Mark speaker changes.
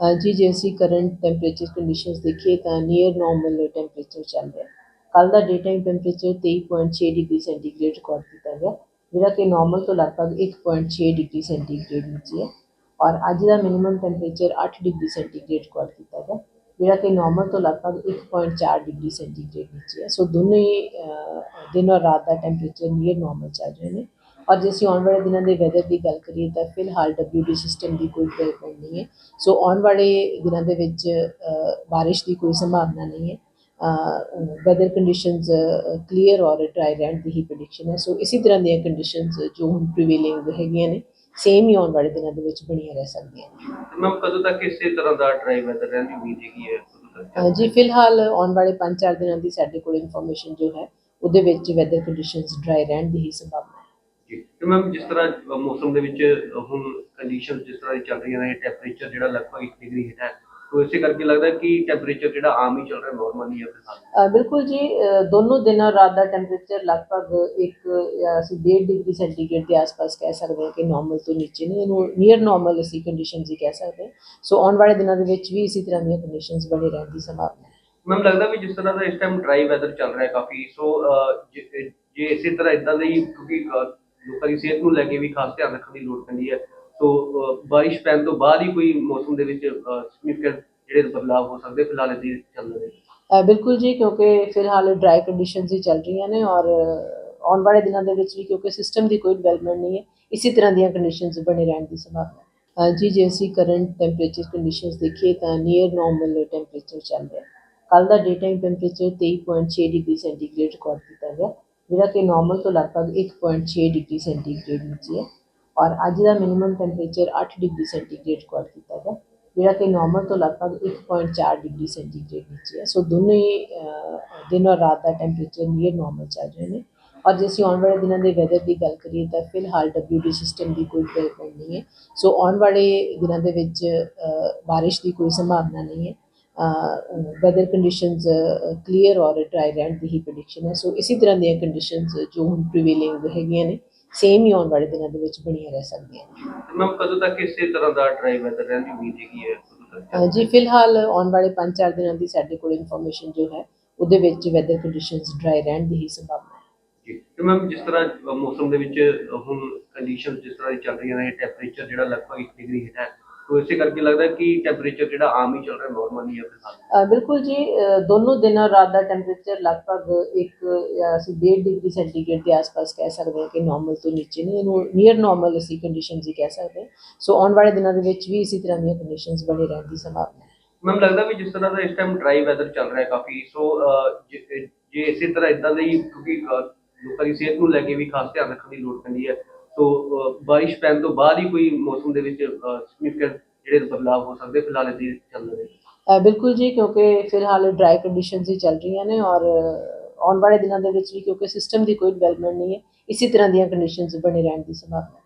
Speaker 1: ਅ, ਜੀ ਜੇ ਅਸੀਂ ਕਰੰਟ ਟੈਂਪਰੇਚਰ ਕੰਡੀਸ਼ਨਸ ਦੇਖੀਏ ਤਾਂ ਨੀਅਰ ਨਾਰਮਲ ਟੈਂਪਰੇਚਰ ਚੱਲ ਰਿਹਾ ਕੱਲ ਦਾ day time temperature 23.6 degree centigrade record ਕੀਤਾ ਗਿਆ ਜਿਹੜਾ ਕਿ ਨਾਰਮਲ ਤੋਂ ਲਗਭਗ 1.6 ਡਿਗਰੀ ਸੈਂਟੀਗ੍ਰੇਡ ਨੀਚੇ ਹੈ ਔਰ ਅੱਜ ਦਾ minimum temperature 8 degree centigrade record ਕੀਤਾ ਗਿਆ ਜਿਹੜਾ ਕਿ ਨਾਰਮਲ ਤੋਂ ਲਗਭਗ 1.4 ਡਿਗਰੀ ਸੈਂਟੀਗ੍ਰੇਡ ਨੀਚੇ ਹੈ ਸੋ ਦੋਨੋਂ ਹੀ ਅ, ਦਿਨ ਔਰ ਰਾਤ ਦਾ ਟੈਂਪਰੇਚਰ ਨੀਅਰ ਨਾਰਮਲ ਚੱਲ ਰਹੇ ਨੇ ਔਰ ਜੇ ਅਸੀਂ ਆਉਣ ਵਾਲੇ ਦਿਨਾਂ ਦੇ ਵੈਦਰ ਦੀ ਗੱਲ ਕਰੀਏ ਤਾਂ ਫਿਲਹਾਲ WD ਸਿਸਟਮ ਦੀ ਕੋਈ ਡਿਵੈਲਪਮੈਂਟ ਨਹੀਂ ਹੈ। ਸੋ ਆਉਣ ਵਾਲੇ ਦਿਨਾਂ ਦੇ ਵਿੱਚ ਬਾਰਿਸ਼ ਦੀ ਕੋਈ ਸੰਭਾਵਨਾ ਨਹੀਂ ਹੈ। ਵੈਦਰ ਕੰਡੀਸ਼ਨਸ ਕਲੀਅਰ ਔਰ ਡਰਾਈ ਰਹਿਣ ਦੀ ਹੀ ਪ੍ਰੈਡਿਕਸ਼ਨ ਹੈ। ਸੋ ਇਸੇ ਤਰ੍ਹਾਂ ਦੀਆਂ ਕੰਡੀਸ਼ਨਸ ਜੋ ਹੁਣ ਪ੍ਰੀਵੇਲਿੰਗ ਹੈਗੀਆਂ ਨੇ ਸੇਮ ਹੀ ਆਉਣ ਵਾਲੇ ਦਿਨਾਂ ਦੇ ਵਿੱਚ ਬਣੀਆਂ ਰਹਿ ਸਕਦੀਆਂ ਨੇ।
Speaker 2: ਮੈਮ ਕਦੋਂ ਤੱਕ ਇਸੇ ਤਰ੍ਹਾਂ ਦਾ ਡਰਾਈ ਵੈਦਰ ਰਹਿਣ ਦੀ ਉਮੀਦ ਹੈਗੀ ਹੈ?
Speaker 1: ਜੀ ਫਿਲਹਾਲ ਆਉਣ ਵਾਲੇ 5-4 ਦਿਨਾਂ ਦੀ ਸਾਡੇ ਕੋਲ ਇਨਫੋਰਮੇਸ਼ਨ ਜੋ ਹੈ ਉਹਦੇ ਵਿੱਚ ਵੈਦਰ ਕੰਡੀਸ਼ਨਸ ਡਰਾਈ ਰਹਿਣ ਦੀ ਹੀ ਸੰਭਾਵਨਾ
Speaker 2: ਤੇ ਮੈਮ ਜਿਸ ਤਰ੍ਹਾਂ ਮੌਸਮ ਦੇ ਵਿੱਚ ਹੁਣ ਕੰਡੀਸ਼ਨ ਜਿਸ ਤਰ੍ਹਾਂ ਦੀ ਚੱਲ ਰਹੀਆਂ ਨੇ ਟੈਂਪਰੇਚਰ ਜਿਹੜਾ ਲਗਭਗ 1 ਡਿਗਰੀ ਹਿੱਟ ਹੈ ਤੋ ਇਸੇ ਕਰਕੇ ਲੱਗਦਾ ਕਿ ਟੈਂਪਰੇਚਰ ਜਿਹੜਾ ਆਮ ਹੀ ਚੱਲ ਰਿਹਾ ਨਾਰਮਲ ਹੀ ਹੈ ਫਿਲਹਾਲ
Speaker 1: ਬਿਲਕੁਲ ਜੀ ਦੋਨੋਂ ਦਿਨ ਔਰ ਰਾਤ ਦਾ ਟੈਂਪਰੇਚਰ ਲਗਭਗ ਇੱਕ ਜਾਂ ਅਸੀਂ 1.5 ਡਿਗਰੀ ਸੈਂਟੀਗ੍ਰੇਡ ਦੇ ਆਸ-ਪਾਸ ਕਹਿ ਸਕਦੇ ਹਾਂ ਕਿ ਨਾਰਮਲ ਤੋਂ ਨੀਚੇ ਨੇ ਇਹਨੂੰ ਨੀਅਰ ਨਾਰਮਲ ਅਸੀਂ ਕੰਡੀਸ਼ਨਸ ਹੀ ਕਹਿ ਸਕਦੇ ਸੋ ਆਉਣ ਵਾਲੇ ਦਿਨਾਂ ਦੇ ਵਿੱਚ ਵੀ ਇਸੇ ਤਰ੍ਹਾਂ ਦੀਆਂ ਕੰਡੀਸ਼ਨਸ ਬਣੀ ਰਹਿਣ ਦੀ ਸੰਭਾਵਨਾ ਹੈ।
Speaker 2: ਮੈਮ ਲੱਗਦਾ ਵੀ ਜਿਸ ਤਰ੍ਹਾਂ ਦਾ ਇਸ ਟਾਈਮ ਡਰਾਈ ਵੈਦਰ ਚੱਲ ਰਿਹਾ ਕਾਫੀ ਸੋ ਜੇ ਇਸੇ ਤਰ੍ਹਾਂ ਇਦਾਂ ਦਾ ਹੀ ਕਿਉਂਕਿ ਲੋਕਾਂ ਦੀ ਸਿਹਤ ਨੂੰ ਲੈ ਕੇ ਵੀ ਖਾਸ ਧਿਆਨ ਰੱਖਣ ਦੀ ਲੋੜ ਪੈਂਦੀ ਹੈ। ਸੋ ਅ, ਬਾਰਿਸ਼ ਪੈਣ ਤੋਂ ਬਾਅਦ ਹੀ ਕੋਈ ਮੌਸਮ ਦੇ ਵਿੱਚ ਸਿਗਨੀਫੀਕੈਂਟ ਜਿਹੜੇ ਬਦਲਾਅ ਹੋ ਸਕਦੇ ਫਿਲਹਾਲ ਇਹਦੀ ਚੱਲ ਰਹੇ
Speaker 1: ਅ, ਬਿਲਕੁਲ ਜੀ ਕਿਉਂਕਿ ਫਿਲਹਾਲ ਡਰਾਈ ਕੰਡੀਸ਼ਨਸ ਹੀ ਚੱਲ ਰਹੀਆਂ ਨੇ ਔਰ ਆਉਣ ਵਾਲੇ ਦਿਨਾਂ ਦੇ ਵਿੱਚ ਵੀ ਕਿਉਂਕਿ ਸਿਸਟਮ ਦੀ ਕੋਈ ਡਿਵੈਲਪਮੈਂਟ ਨਹੀਂ ਹੈ ਇਸੇ ਤਰ੍ਹਾਂ ਦੀਆਂ ਕੰਡੀਸ਼ਨਸ ਬਣੇ ਰਹਿਣ ਦੀ ਸੰਭਾਵਨਾ ਹੈ। ਅ, ਜੀ ਜੇ ਅਸੀਂ ਕਰੰਟ ਟੈਂਪਰੇਚਰ ਕੰਡੀਸ਼ਨਸ ਦੇਖੀਏ ਤਾਂ ਨੀਅਰ ਨਾਰਮਲ ਟੈਂਪਰੇਚਰ ਚੱਲ ਰਿਹਾ ਕੱਲ ਦਾ day time temperature 23.6 degree centigrade record ਕੀਤਾ ਗਿਆ। ਜਿਹੜਾ ਕਿ ਨਾਰਮਲ ਤੋਂ ਲਗਭਗ 1.6 ਡਿਗਰੀ ਸੈਂਟੀਗ੍ਰੇਡ ਨੀਚੇ ਹੈ ਔਰ ਅੱਜ ਦਾ minimum temperature 8 degree centigrade record ਕੀਤਾ ਗਿਆ ਜਿਹੜਾ ਕਿ ਨਾਰਮਲ ਤੋਂ ਲਗਭਗ 1.4 ਡਿਗਰੀ ਸੈਂਟੀਗ੍ਰੇਡ ਨੀਚੇ ਹੈ। ਸੋ ਦੋਨੋਂ ਹੀ ਦਿਨ ਔਰ ਰਾਤ ਦਾ ਟੈਂਪਰੇਚਰ ਨੀਅਰ ਨਾਰਮਲ ਚੱਲ ਰਹੇ ਨੇ। ਔਰ ਜੇ ਅਸੀਂ ਆਉਣ ਵਾਲੇ ਦਿਨਾਂ ਦੇ ਵੈਦਰ ਦੀ ਗੱਲ ਕਰੀਏ ਤਾਂ ਫਿਲਹਾਲ WD ਸਿਸਟਮ ਦੀ ਕੋਈ ਡਿਵੈਲਪਮੈਂਟ ਨਹੀਂ ਹੈ। ਸੋ ਆਉਣ ਵਾਲੇ ਦਿਨਾਂ ਦੇ ਵਿੱਚ ਬਾਰਿਸ਼ ਦੀ ਕੋਈ ਸੰਭਾਵਨਾ ਨਹੀਂ ਹੈ। ਵੈਦਰ ਕੰਡੀਸ਼ਨਸ ਕਲੀਅਰ ਔਰ ਡਰਾਈ ਰਹਿਣ ਦੀ ਹੀ ਪ੍ਰੈਡਿਕਸ਼ਨ ਹੈ। ਸੋ ਇਸੇ ਤਰ੍ਹਾਂ ਦੀਆਂ ਕੰਡੀਸ਼ਨਸ ਜੋ ਹੁਣ ਪ੍ਰੀਵੇਲਿੰਗ ਹੈਗੀਆਂ ਨੇ ਸੇਮ ਹੀ ਆਉਣ ਵਾਲੇ ਦਿਨਾਂ ਦੇ ਵਿੱਚ ਬਣੀਆਂ ਰਹਿ ਸਕਦੀਆਂ ਨੇ।
Speaker 2: ਮੈਮ ਕਦੋਂ ਤੱਕ ਇਸੇ ਤਰ੍ਹਾਂ ਦਾ ਡਰਾਈ ਵੈਦਰ ਰਹਿਣ ਦੀ ਉਮੀਦ ਹੈਗੀ ਹੈ?
Speaker 1: ਜੀ ਫਿਲਹਾਲ ਆਉਣ ਵਾਲੇ 5-4 ਦਿਨਾਂ ਦੀ ਸਾਡੇ ਕੋਲ ਇਨਫੋਰਮੇਸ਼ਨ ਜੋ ਹੈ ਉਹਦੇ ਵਿੱਚ ਵੈਦਰ ਕੰਡੀਸ਼ਨਸ ਡਰਾਈ ਰਹਿਣ ਦੀ ਹੀ ਸੰਭਾਵਨਾ ਹੈ।
Speaker 2: ਜੀ ਤੇ ਮੈਮ ਜਿਸ ਤਰ੍ਹਾਂ ਮੌਸਮ ਦੇ ਵਿੱਚ ਹੁਣ ਕੰਡੀਸ਼ਨ ਜਿਸ ਤਰ੍ਹਾਂ ਚੱਲ ਰਹੀਆਂ ਨੇ ਟੈਂਪਰੇਚਰ ਜਿਹੜਾ ਲਗਭਗ 1 ਡਿਗਰੀ ਹੈ ਤੋ ਇਸੇ ਕਰਕੇ ਲੱਗਦਾ ਕਿ ਟੈਂਪਰੇਚਰ ਜਿਹੜਾ ਆਮ ਹੀ ਚੱਲ ਰਿਹਾ ਨਾਰਮਲ ਹੀ ਹੈ ਫਿਲਹਾਲ
Speaker 1: ਅ, ਬਿਲਕੁਲ ਜੀ ਦੋਨੋਂ ਦਿਨ ਔਰ ਰਾਤ ਦਾ ਟੈਂਪਰੇਚਰ ਲਗਭਗ ਇੱਕ ਅਸੀਂ 1.5 ਡਿਗਰੀ ਸੈਂਟੀਗ੍ਰੇਡ ਦੇ ਆਸ-ਪਾਸ ਕਹਿ ਸਕਦੇ ਹਾਂ ਕਿ ਨਾਰਮਲ ਤੋਂ ਨੀਚੇ ਨੇ ਇਹਨੂੰ ਨੀਅਰ ਨਾਰਮਲ ਅਸੀਂ ਕੰਡੀਸ਼ਨਸ ਹੀ ਕਹਿ ਸਕਦੇ ਹਾਂ। ਸੋ ਆਉਣ ਵਾਲੇ ਦਿਨਾਂ ਦੇ ਵਿੱਚ ਵੀ ਇਸੇ ਤਰ੍ਹਾਂ ਦੀਆਂ ਕੰਡੀਸ਼ਨਸ ਬਣੀ ਰਹਿਣ ਦੀ ਸੰਭਾਵਨਾ ਹੈ।
Speaker 2: ਮੈਮ ਲੱਗਦਾ ਵੀ ਜਿਸ ਤਰ੍ਹਾਂ ਦਾ ਇਸ ਟਾਈਮ ਡਰਾਈ ਵੈਦਰ ਚੱਲ ਰਿਹਾ ਕਾਫੀ ਸੋ ਜੇ ਇਸੇ ਤਰ੍ਹਾਂ ਇਦਾਂ ਦਾ ਹੀ ਕਿਉਂਕਿ ਲੋਕਾਂ ਦੀ ਸਿਹਤ ਨੂੰ ਲੈ ਕੇ ਵੀ ਖਾਸ ਧਿਆਨ ਰੱਖਣ ਦੀ ਲੋੜ ਪੈਂਦੀ ਹੈ। ਸੋ ਬਾਰਿਸ਼ ਪੈਣ ਤੋਂ ਬਾਅਦ ਹੀ ਕੋਈ ਮੌਸਮ ਦੇ ਵਿੱਚ ਸਿਗਨੀਫੀਕੈਂਟ ਜਿਹੜੇ ਬਦਲਾਅ ਹੋ ਸਕਦੇ, ਫਿਲਹਾਲ ਇਹਦੀ ਚੱਲ ਰਹੇ
Speaker 1: ਬਿਲਕੁਲ ਜੀ, ਕਿਉਂਕਿ ਫਿਲਹਾਲ ਡਰਾਈ ਕੰਡੀਸ਼ਨਸ ਹੀ ਚੱਲ ਰਹੀਆਂ ਨੇ ਔਰ ਆਉਣ ਵਾਲੇ ਦਿਨਾਂ ਦੇ ਵਿੱਚ ਵੀ ਕਿਉਂਕਿ ਸਿਸਟਮ ਦੀ ਕੋਈ ਡਿਵੈਲਪਮੈਂਟ ਨਹੀਂ ਹੈ, ਇਸੇ ਤਰ੍ਹਾਂ ਦੀਆਂ ਕੰਡੀਸ਼ਨਸ ਬਣੇ ਰਹਿਣ ਦੀ ਸੰਭਾਵਨਾ